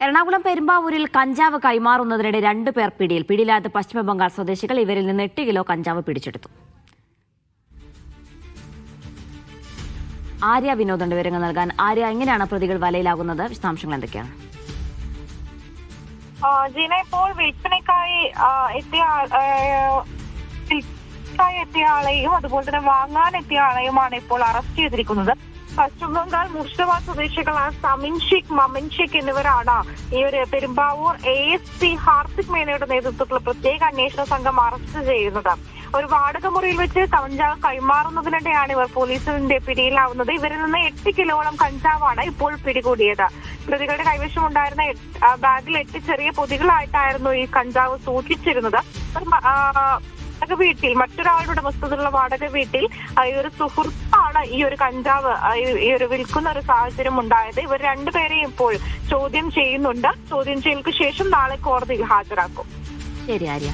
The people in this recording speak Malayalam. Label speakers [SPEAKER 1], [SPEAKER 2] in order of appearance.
[SPEAKER 1] എറണാകുളം പെരുമ്പാവൂരിൽ കഞ്ചാവ് കൈമാറുന്നതിനിടെ രണ്ടു പേർ പിടിയിൽ. പിടിയിലാത്ത പശ്ചിമബംഗാൾ സ്വദേശികൾ ഇവരിൽ നിന്ന് എട്ട് കിലോ കഞ്ചാവ് പിടിച്ചെടുത്തു. ആര്യ വിനോദന്റെ വിവരങ്ങൾ നൽകാൻ. ആര്യ എങ്ങനെയാണ് പ്രതികൾ വലയിലാകുന്നത്? വിശദാംശങ്ങൾ എന്തൊക്കെയാണ്?
[SPEAKER 2] ജീന ഇപ്പോൾ വിൽപ്പനക്കായി എത്തിയ വിൽപ്പനക്കായി എത്തിയ ആളെയും അതുപോലെ തന്നെ വാങ്ങാൻ എത്തിയ ആളെയുമാണ് ഇപ്പോൾ അറസ്റ്റ് ചെയ്തിരിക്കുന്നത്. പശ്ചിമ ബംഗാൾ മുർഷിദാബാദ് സ്വദേശികളായ സമിൻ ഷേഖ് മമിൻ ഷേഖ് എന്നിവരാണ്. ഈ ഒരു Perumbavoor A S P Hardik മേനയുടെ നേതൃത്വത്തിലുള്ള പ്രത്യേക അന്വേഷണ സംഘം അറസ്റ്റ് ചെയ്യുന്നത്. ഒരു വാടക മുറിയിൽ വെച്ച് കഞ്ചാവ് കൈമാറുന്നതിനിടെയാണ് ഇവർ പോലീസിന്റെ പിടിയിലാവുന്നത്. ഇവരിൽ നിന്ന് എട്ട് കിലോളം കഞ്ചാവാണ് ഇപ്പോൾ പിടികൂടിയത്. പ്രതികളുടെ കൈവശം ഉണ്ടായിരുന്ന ബാഗിൽ എട്ട് ചെറിയ പൊതികളായിട്ടായിരുന്നു ഈ കഞ്ചാവ് സൂക്ഷിച്ചിരുന്നത്. വാടക വീട്ടിൽ മറ്റൊരാളുടെ ഉടമസ്ഥതയുള്ള വാടക വീട്ടിൽ ഈ ഒരു സുഹൃത്താണ് ഈ ഒരു കഞ്ചാവ് ഈ ഒരു വിൽക്കുന്ന ഒരു സാഹചര്യം ഉണ്ടായത്. ഇവർ രണ്ടുപേരെയും ഇപ്പോൾ ചോദ്യം ചെയ്യുന്നുണ്ട്. ചോദ്യം ചെയ്യലിന് ശേഷം നാളെ കോടതിയിൽ ഹാജരാക്കും.
[SPEAKER 1] ശരി ആര്യ.